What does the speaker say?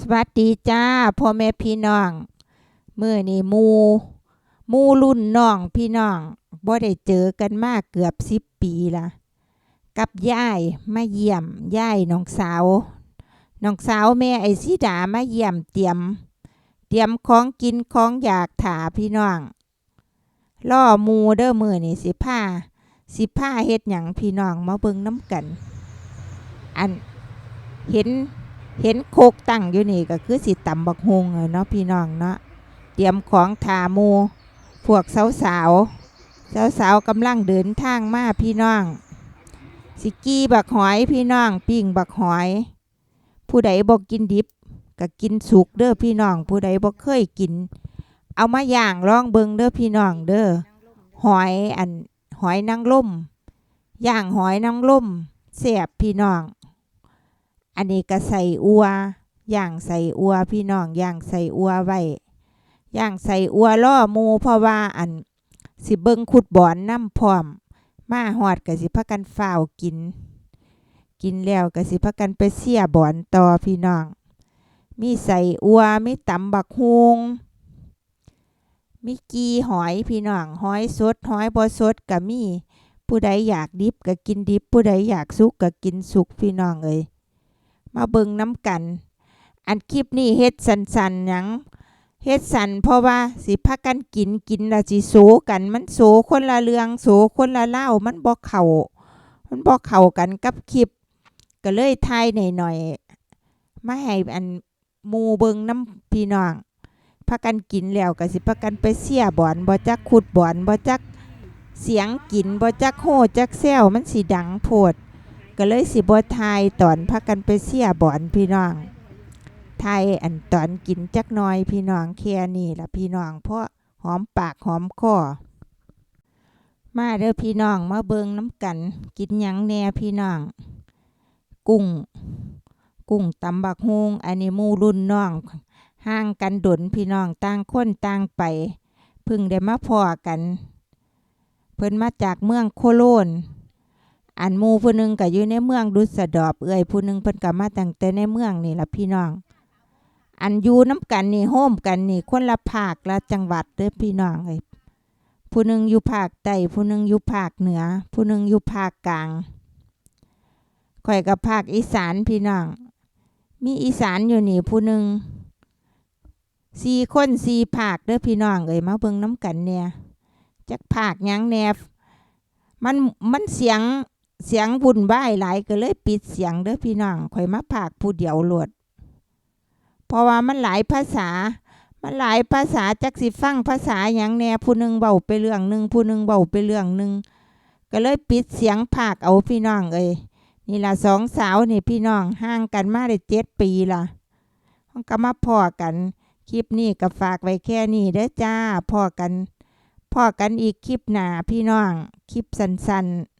สวัสดีจ้าพ่อแม่พี่น้องมื้อนี้หมู่หมู่รุ่นน้องพี่น้องบ่ได้เจอกันมากเกือบ10ปีละกับยายมาเยี่ยมยายน้องสาวน้องสาวแม่ไอ้สีดามาเยี่ยมเตรียม เตรียมของกินของอยากถาพี่น้องล่อมูเด้อมือนี้สิพาสิพาเฮ็ดหยังพี่น้องมาเบิ่งน้ำกัน อันเห็น เห็นโคกตั้งอยู่นี่ก็คือสิตำบักฮงเนาะพี่น้องเนาะเตรียมของทาหมูพวกสาวสาวสาวสาวกำลังเดินทางมาพี่น้อง สิกี้บักหอยพี่น้องปิ้งบักหอย ผู้ใดบอกกินดิบก็กินสุกเด้อพี่น้อง ผู้ใดบ่เคยกิน เอามาย่างลองเบิงเด้อพี่น้องเด้อหอยอันหอยนางรมย่างหอยนางรมแซ่บพี่น้อง อันนี้ก็ใส่อัวย่างใส่อัวพี่น้องย่างใส่อัวไว้ย่างใส่อัวล่อหมูเพราะว่าอันสิเบิงขุดบ่อนน้ำพร้อม มาหอดก็สิพากันฝ้าวกิน กินแล้วก็สิพากันไปเสียบ่อนต่อพี่น้อง มีใส่อัวมีตำบักฮวงมีกีหอยพี่น้องหอยสดหอยบ่สดก็มีผู้ใดอยากดิบก็กินดิบ ผู้ใดอยากสุกก็กินสุกพี่น้องเอ้ย มาเบิ่งน้ำกัน อันคลิปนี้เฮ็ดสันๆหยังเฮ็ดสันเพราะว่าสิพากันกินกินล้วสิโซกันมันโซคนละเรื่องโซคนละเล่ามันบ่เข้ามันบ่เข้ากันกับคลิป ก็เลยทายหน่อยๆมาให้อันมูเบิ่งน้ำพี่น้องพากันกินแล้วก็สิพากันไปเสียบอนบ่จักขุดบอนบ่จักเสียงกินบ่จักโหจักแซวมันสิดังโพด ก็เลยสิบ่ทายตอนพักกันไปเสียบ่อนพี่น้องไทยอันตอนกินจักน้อยพี่น้องแค่นี้ละพี่น้องเพราะหอมปากหอมคอมาเด้อพี่น้องมาเบิงน้ำกัน กินหยังแหน่พี่น้อง กุ้ง กุ้งตำบักฮวงอันนี้มูรุ่นน้องห่างกันดนพี่น้องต่างคนต่างไป พึ่งได้มาพอกัน เพิ่นมาจากเมืองโคโลน อันมูผู้หนึงก็อยู่ในเมืองดุสะดอบเอ้ยผู้หนึงเพิ่นก็มาตั้งแต่ในเมืองนี่ล่ะพี่น้อง อันอยู่น้ำกันนี่โฮมกันนี่คนละภาคละจังหวัดเด้อพี่น้องเอ้ยผู้หนึงอยู่ภาคใต้ผู้หนึงอยู่ภาคเหนือ ผู้หนึงอยู่ภาคกลางข่อยกับภาคอีสานพี่น้อง มีอีสานอยู่นี่ผู้หนึงสี่คนสี่ภาคเด้อพี่น้องเอ้ยมาเบิ่งน้ำกันเนี่ยจักภาคยังแนบมันมันเสียง เสียงวุ่นวายหลายก็เลยปิดเสียงเด้อพี่น้องข่อยมาพากผู้เดียวโลด เพราะว่ามันหลายภาษา มันหลายภาษาจักสิฟังภาษาหยังแน่ผู้หนึงเว้าไปเรื่องหนึ่งผู้หนึงเว้าไปเรื่องหนึ่งก็เลยปิดเสียงพากเอาพี่น้องเอ้ยนี่ล่ะสองสาวนี่พี่น้องห่างกันมาได้เจ็ดปีละมันก็มาพอกัน คลิปนี้ก็ฝากไว้แค่นี้เด้อจ้าพอกันพอกันอีกคลิปหนาพี่น้อง คลิปสั้นๆ